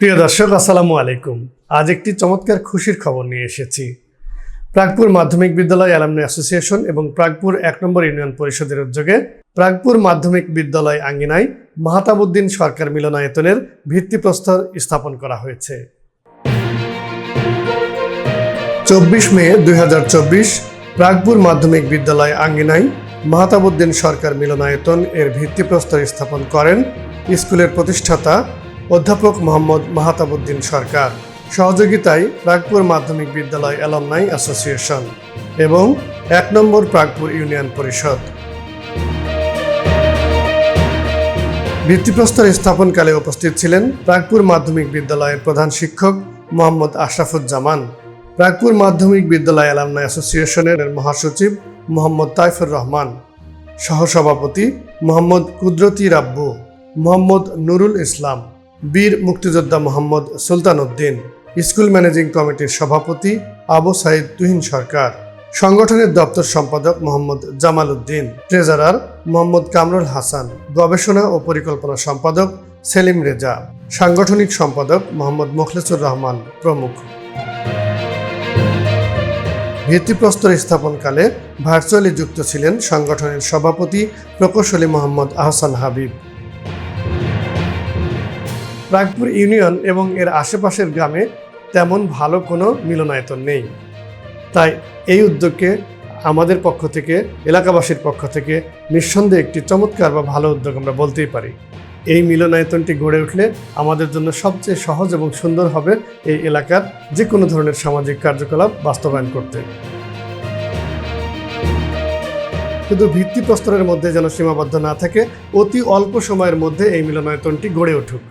প্রিয় দর্শক, আসসালামু আলাইকুম। আজ একটি চমৎকার খুশির খবর নিয়ে এসেছি। প্রাগপুর মাধ্যমিক বিদ্যালয় অ্যালামনি অ্যাসোসিয়েশন এবং প্রাগপুর এক নম্বর ইউনিয়ন পরিষদের উদ্যোগে প্রাগপুর মাধ্যমিক বিদ্যালয় আঙ্গিনায় মাহাতাবুদ্দিন সরকার মিলনায়তনের ভিত্তিপ্রস্তর স্থাপন করা হয়েছে। চব্বিশ মে দুই প্রাগপুর মাধ্যমিক বিদ্যালয় আঙ্গিনায় মাহাতাবুদ্দিন সরকার মিলনায়তন এর ভিত্তিপ্রস্তর স্থাপন করেন স্কুলের প্রতিষ্ঠাতা অধ্যাপক মোহাম্মদ মাহাতাবুদ্দিন সরকার। সহযোগিতায় প্রাগপুর মাধ্যমিক বিদ্যালয় অ্যালামনাই অ্যাসোসিয়েশন এবং এক নম্বর প্রাগপুর ইউনিয়ন পরিষদ। ভিত্তিপ্রস্তর স্থাপনকালে উপস্থিত ছিলেন প্রাগপুর মাধ্যমিক বিদ্যালয়ের প্রধান শিক্ষক মোহাম্মদ আশরাফুজ্জামান। প্রাগপুর মাধ্যমিক বিদ্যালয় অ্যালামনাই অ্যাসোসিয়েশনের মহাসচিব মোহাম্মদ তাইফুর রহমান। সহসভাপতি মোহাম্মদ কুদরতি রাব্বু, মোহাম্মদ নুরুল ইসলাম। বীর মুক্তিযোদ্ধা মোহাম্মদ সুলতান উদ্দিন স্কুল ম্যানেজিং কমিটির সভাপতি আবু সাইদ তুহিন সরকার, সংগঠনের দপ্তর সম্পাদক মোহাম্মদ জামাল উদ্দিন ট্রেজারার মোহাম্মদ কামরুল হাসান, গবেষণা ও পরিকল্পনা সম্পাদক সেলিম রেজা, সাংগঠনিক সম্পাদক মোহাম্মদ মুখলেসুর রহমান প্রমুখ। ভিত্তিপ্রস্তর স্থাপনকালে ভার্চুয়ালি যুক্ত ছিলেন সংগঠনের সভাপতি প্রকৌশলী মোহাম্মদ আহসান হাবিব। প্রাগপুর ইউনিয়ন এবং এর আশেপাশের গ্রামে তেমন ভালো কোনো মিলনায়তন নেই। তাই এই উদ্যোগকে আমাদের পক্ষ থেকে, এলাকাবাসীর পক্ষ থেকে নিঃসন্দেহে একটি চমৎকার বা ভালো উদ্যোগ আমরা বলতেই পারি। এই মিলনায়তনটি গড়ে উঠলে আমাদের জন্য সবচেয়ে সহজ এবং সুন্দর হবে এই এলাকার যে কোনো ধরনের সামাজিক কার্যকলাপ বাস্তবায়ন করতে। শুধু ভিত্তিপ্রস্তরের মধ্যে যেন সীমাবদ্ধ না থাকে, অতি অল্প সময়ের মধ্যে এই মিলনায়তনটি গড়ে উঠুক।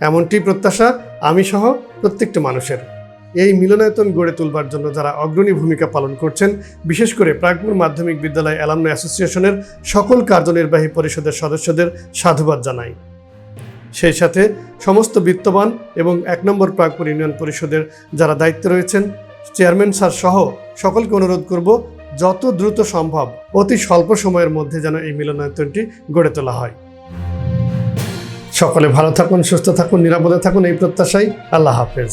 এমনটি প্রত্যাশা আমি সহ প্রত্যেকটা মানুষের। এই মিলনায়তন গড়ে তুলবার জন্য যারা অগ্রণী ভূমিকা পালন করছেন, বিশেষ করে প্রাগপুর মাধ্যমিক বিদ্যালয় অ্যালামনা অ্যাসোসিয়েশনের সকল কার্যনির্বাহী পরিষদের সদস্যদের সাধুবাদ জানাই। সেই সাথে সমস্ত বিত্তবান এবং এক নম্বর প্রাগপুর ইউনিয়ন পরিষদের যারা দায়িত্বে রয়েছেন, চেয়ারম্যান স্যার সহ সকলকে অনুরোধ করব, যত দ্রুত সম্ভব অতি স্বল্প সময়ের মধ্যে যেন এই মিলনায়তনটি গড়ে তোলা হয়। সকলে ভালো থাকুন সুস্থ থাকুন নিরাপদে থাকুন এই প্রত্যাশাই আল্লাহ হাফেজ।